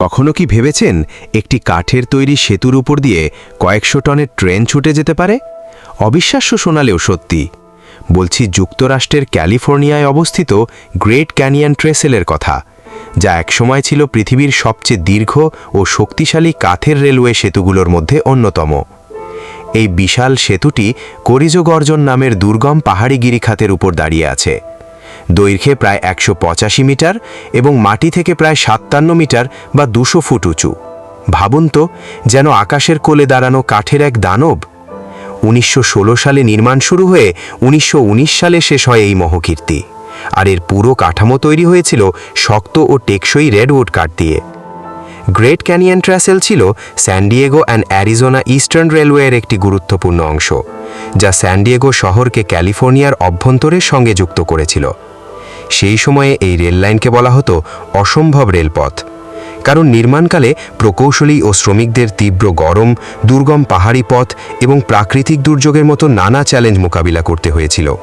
কখনো কি ভেবেছেন একটি কাঠের তৈরি সেতুর উপর দিয়ে কয়েকশো টনের ট্রেন ছুটে যেতে পারে? অবিশ্বাস্য শোনালেও সত্যি। বলছি যুক্তরাষ্ট্রের ক্যালিফোর্নিয়ায় অবস্থিত গ্রেট ক্যানিয়ন ট্রেসেলের কথা, যা একসময় ছিল পৃথিবীর সবচেয়ে দীর্ঘ ও শক্তিশালী কাঠের রেলওয়ে সেতুগুলোর মধ্যে অন্যতম। এই বিশাল সেতুটি করিজো গর্জন নামের দুর্গম পাহাড়ি গিরিখাতের উপর দাঁড়িয়ে আছে। দৈর্ঘ্যে প্রায় একশো পঁচাশি মিটার এবং মাটি থেকে প্রায় সাতান্ন মিটার বা দুশো ফুট উঁচু। ভাবুন তো, যেন আকাশের কোলে দাঁড়ানো কাঠের এক দানব। উনিশশো ষোলো সালে নির্মাণ শুরু হয়ে উনিশশো উনিশ সালে শেষ হয় এই মহকীর্তি। আর এর পুরো কাঠামো তৈরি হয়েছিল শক্ত ও টেকসই রেডউড কাঠ দিয়ে। গ্রেট ক্যানিয়ন ট্র্যাসেল ছিল স্যান্ডিয়েগো অ্যান্ড অ্যারিজোনা ইস্টার্ন রেলওয়ের একটি গুরুত্বপূর্ণ অংশ, যা স্যান্ডিয়েগো শহরকে ক্যালিফোর্নিয়ার অভ্যন্তরের সঙ্গে যুক্ত করেছিল। সেই সময়ে এই রেললাইনকে বলা হতো অসম্ভব রেলপথ। কারণ নির্মাণকালে প্রকৌশলী ও শ্রমিকদের তীব্র গরম, দুর্গম পাহাড়ি পথ এবং প্রাকৃতিক দুর্যোগের মতো নানা চ্যালেঞ্জ মোকাবিলা করতে হয়েছিল।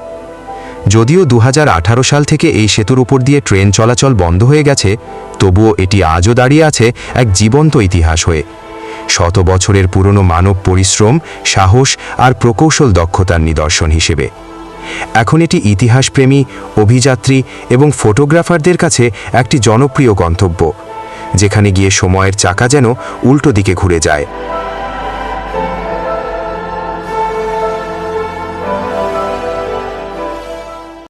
যদিও দু হাজার আঠারো সাল থেকে এই সেতুর উপর দিয়ে ট্রেন চলাচল বন্ধ হয়ে গেছে, তবুও এটি আজও দাঁড়িয়ে আছে এক জীবন্ত ইতিহাস হয়ে। শত বছরের পুরনো মানব পরিশ্রম, সাহস আর প্রকৌশল দক্ষতার নিদর্শন হিসেবে। এখন এটি ইতিহাসপ্রেমী, অভিযাত্রী এবং ফটোগ্রাফারদের কাছে একটি জনপ্রিয় গন্তব্য, যেখানে গিয়ে সময়ের চাকা যেন উল্টো দিকে ঘুরে যায়।